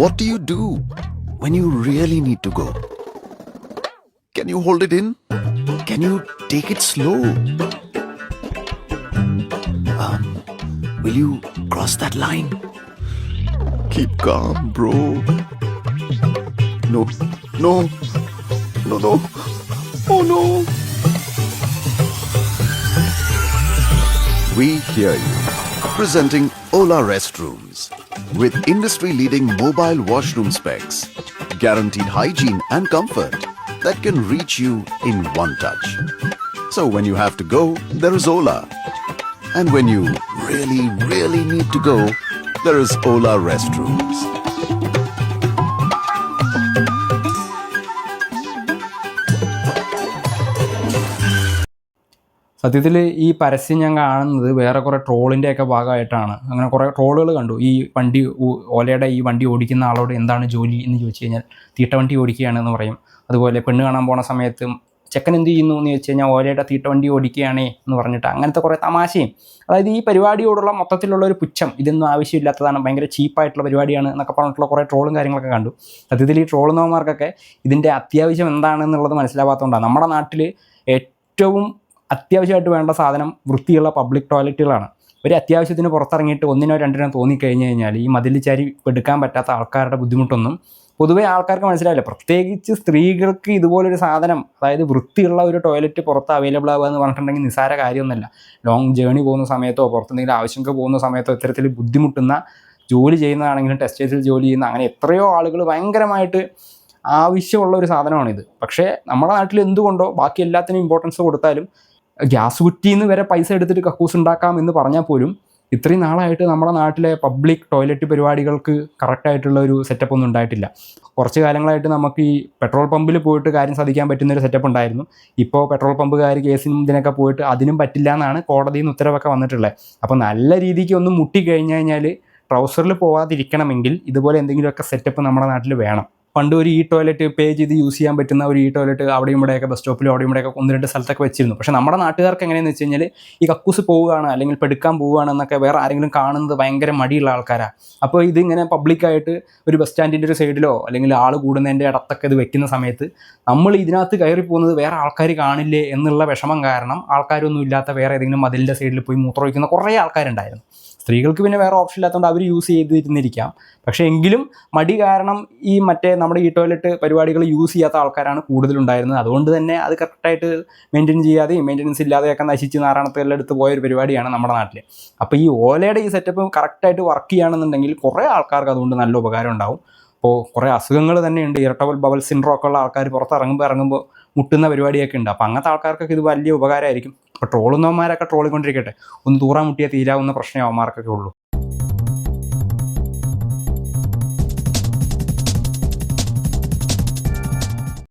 What do you do when you really need to go? Can you hold it in? Can you take it slow? Um, will you cross that line? Keep calm, bro. No, no, no, no. Oh no. We hear you. Presenting Ola Restrooms with industry leading mobile washroom specs, guaranteed hygiene and comfort that can reach you in one touch. So when you have to go, there is Ola. And when you really, really need to go, there is Ola Restrooms. സത്യത്തിൽ ഈ പരസ്യം ഞാൻ കാണുന്നത് വേറെ കുറേ ട്രോളിന്റെയൊക്കെ ഭാഗമായിട്ടാണ്. അങ്ങനെ കുറേ ട്രോളുകൾ കണ്ടു. ഈ വണ്ടി ഓലയുടെ ഈ വണ്ടി ഓടിക്കുന്ന ആളോട് എന്താണ് ജോലി എന്ന് ചോദിച്ചു കഴിഞ്ഞാൽ തീട്ടവണ്ടി ഓടിക്കുകയാണെന്ന് പറയും. അതുപോലെ പെണ്ണ് കാണാൻ പോണ സമയത്ത് ചെക്കൻ എന്ത് ചെയ്യുന്നു എന്ന് ചോദിച്ചു കഴിഞ്ഞാൽ ഓലയുടെ തീട്ടവണ്ടി ഓടിക്കുകയാണേ എന്ന് പറഞ്ഞിട്ട് അങ്ങനത്തെ കുറേ തമാശയും. അതായത് ഈ പരിപാടിയോടുള്ള മൊത്തത്തിലുള്ള ഒരു പുച്ഛം ഇതൊന്നും ആവശ്യമില്ലാത്തതാണ് ഭയങ്കര ചീപ്പായിട്ടുള്ള പരിപാടിയാണ് എന്നൊക്കെ പറഞ്ഞിട്ടുള്ള കുറേ ട്രോളും കാര്യങ്ങളൊക്കെ കണ്ടു. സത്യത്തിൽ ഈ ട്രോളുന്നവന്മാർക്കൊക്കെ ഇതിന്റെ അത്യാവശ്യം എന്താണെന്നുള്ളത് മനസ്സിലാവാത്തതുകൊണ്ടാണ്. നമ്മുടെ നാട്ടിൽ ഏറ്റവും അത്യാവശ്യമായിട്ട് വേണ്ട സാധനം വൃത്തിയുള്ള പബ്ലിക് ടോയ്ലറ്റുകളാണ് ഒരു അത്യാവശ്യത്തിന് പുറത്തിറങ്ങിയിട്ട് ഒന്നിനോ രണ്ടിനോ തോന്നിക്കഴിഞ്ഞ് കഴിഞ്ഞാൽ ഈ മതിൽ ചാരി എടുക്കാൻ പറ്റാത്ത ആൾക്കാരുടെ ബുദ്ധിമുട്ടൊന്നും പൊതുവേ ആൾക്കാർക്ക് മനസ്സിലാവില്ല. പ്രത്യേകിച്ച് സ്ത്രീകൾക്ക് ഇതുപോലൊരു സാധനം അതായത് വൃത്തിയുള്ള ഒരു ടോയ്ലറ്റ് പുറത്ത് അവൈലബിൾ ആവുക എന്ന് പറഞ്ഞിട്ടുണ്ടെങ്കിൽ നിസ്സാര കാര്യമൊന്നുമല്ല. ലോങ് ജേണി പോകുന്ന സമയത്തോ പുറത്തെന്തെങ്കിലും ആവശ്യമൊക്കെ പോകുന്ന സമയത്തോ ഇത്തരത്തിൽ ബുദ്ധിമുട്ടുന്ന ജോലി ചെയ്യുന്നതാണെങ്കിലും ടെക്സ്റ്റൈൽസിൽ ജോലി ചെയ്യുന്ന അങ്ങനെ എത്രയോ ആളുകൾ ഭയങ്കരമായിട്ട് ആവശ്യമുള്ള ഒരു സാധനമാണിത്. പക്ഷേ നമ്മുടെ നാട്ടിൽ എന്തുകൊണ്ടോ ബാക്കി എല്ലാത്തിനും ഇമ്പോർട്ടൻസ് കൊടുത്താലും ഗ്യാസ് കുറ്റിയിൽ നിന്ന് വരെ പൈസ എടുത്തിട്ട് കക്കൂസ് ഉണ്ടാക്കാം എന്ന് പറഞ്ഞാൽ പോലും ഇത്രയും നാളായിട്ട് നമ്മുടെ നാട്ടിലെ പബ്ലിക് ടോയ്ലറ്റ് പരിപാടികൾക്ക് കറക്റ്റായിട്ടുള്ള ഒരു സെറ്റപ്പ് ഒന്നും ഉണ്ടായിട്ടില്ല. കുറച്ച് കാലങ്ങളായിട്ട് നമുക്ക് ഈ പെട്രോൾ പമ്പിൽ പോയിട്ട് കാര്യം സാധിക്കാൻ പറ്റുന്ന ഒരു സെറ്റപ്പ് ഉണ്ടായിരുന്നു. ഇപ്പോൾ പെട്രോൾ പമ്പുകാർ കേസിനും ഇതിനൊക്കെ പോയിട്ട് അതിനും പറ്റില്ല എന്നാണ് കോടതിയിൽ നിന്ന് ഉത്തരവൊക്കെ വന്നിട്ടുള്ളത്. അപ്പോൾ നല്ല രീതിക്ക് ഒന്ന് മുട്ടി കഴിഞ്ഞ് കഴിഞ്ഞാൽ ട്രൗസറിൽ പോവാതിരിക്കണമെങ്കിൽ ഇതുപോലെ എന്തെങ്കിലുമൊക്കെ സെറ്റപ്പ് നമ്മുടെ നാട്ടിൽ വേണം. പണ്ട് ഒരു ഈ ടോയ്ലറ്റ് പേ ചെയ്ത് യൂസ് ചെയ്യാൻ പറ്റുന്ന ഒരു ഈ ടോയ്ലറ്റ് അവിടെയും ഇവിടെയൊക്കെ ബസ് സ്റ്റോപ്പിലും അവിടെയും ഇവിടെയൊക്കെ ഒന്ന് രണ്ട് സ്ഥലത്തൊക്കെ വെച്ചിരുന്നു. പക്ഷേ നമ്മുടെ നാട്ടുകാർക്ക് എങ്ങനെയാണെന്ന് വെച്ച് കഴിഞ്ഞാൽ ഈ കക്കൂസ് പോവുകയാണ് അല്ലെങ്കിൽ പെടുക്കാൻ പോവുകയാണ് എന്നൊക്കെ വേറെ ആരെങ്കിലും കാണുന്നത് ഭയങ്കര മടിയുള്ള ആൾക്കാരാണ് അപ്പോൾ ഇതിങ്ങനെ പബ്ലിക്കായിട്ട് ഒരു ബസ് സ്റ്റാൻഡിന്റെ ഒരു സൈഡിലോ അല്ലെങ്കിൽ ആൾ കൂടുന്നതിന്റെ ഇടത്തൊക്കെ ഇത് വെക്കുന്ന സമയത്ത് നമ്മൾ ഇതിനകത്ത് കയറി പോകുന്നത് വേറെ ആൾക്കാർ കാണില്ലേ എന്നുള്ള വിഷമം കാരണം ആൾക്കാരൊന്നും ഇല്ലാത്ത വേറെ ഏതെങ്കിലും മതിലിന്റെ സൈഡിൽ പോയി മൂത്രമൊഴിക്കുന്ന കുറേ ആൾക്കാരുണ്ടായിരുന്നു. സ്ത്രീകൾക്ക് പിന്നെ വേറെ ഓപ്ഷൻ ഇല്ലാത്തതുകൊണ്ട് അവർ യൂസ് ചെയ്തിരുന്നിരിക്കാം. പക്ഷേ എങ്കിലും മടി കാരണം ഈ മറ്റേ നമ്മുടെ ഈ ടോയ്ലറ്റ് പരിപാടികൾ യൂസ് ചെയ്യാത്ത ആൾക്കാരാണ് കൂടുതലുണ്ടായിരുന്നത്. അതുകൊണ്ട് തന്നെ അത് കറക്റ്റായിട്ട് മെയിന്റെയിൻ ചെയ്യാതെയും മെയിന്റെനൻസ് ഇല്ലാതെയൊക്കെ നശിച്ച് നാരായണത്തെല്ലാം എടുത്ത് പോയൊരു പരിപാടിയാണ് നമ്മുടെ നാട്ടിൽ അപ്പോൾ ഈ ഓലയുടെ ഈ സെറ്റപ്പ് കറക്റ്റായിട്ട് വർക്ക് ചെയ്യുകയാണെന്നുണ്ടെങ്കിൽ കുറേ ആൾക്കാർക്ക് അതുകൊണ്ട് നല്ല ഉപകാരം ഉണ്ടാവും. അപ്പോൾ കുറേ അസുഖങ്ങൾ തന്നെയുണ്ട്. ഇരട്ടബൽ ബബൽ സിൻഡ്രോ ഒക്കെ ഉള്ള ആൾക്കാർ പുറത്തിറങ്ങുമ്പോൾ ഇറങ്ങുമ്പോൾ മുട്ടുന്ന പരിപാടിയൊക്കെ ഉണ്ട്. അപ്പോൾ അങ്ങനത്തെ ആൾക്കാർക്കൊക്കെ ഇത് വലിയ ഉപകാരമായിരിക്കും. അപ്പോൾ ട്രോളുന്നവന്മാരൊക്കെ ട്രോളിക്കൊണ്ടിരിക്കട്ടെ. ഒന്ന് തൂറാൻ മുട്ടിയാൽ തീരാവുന്ന പ്രശ്നമേ അവന്മാർക്കൊക്കെ ഉള്ളൂ.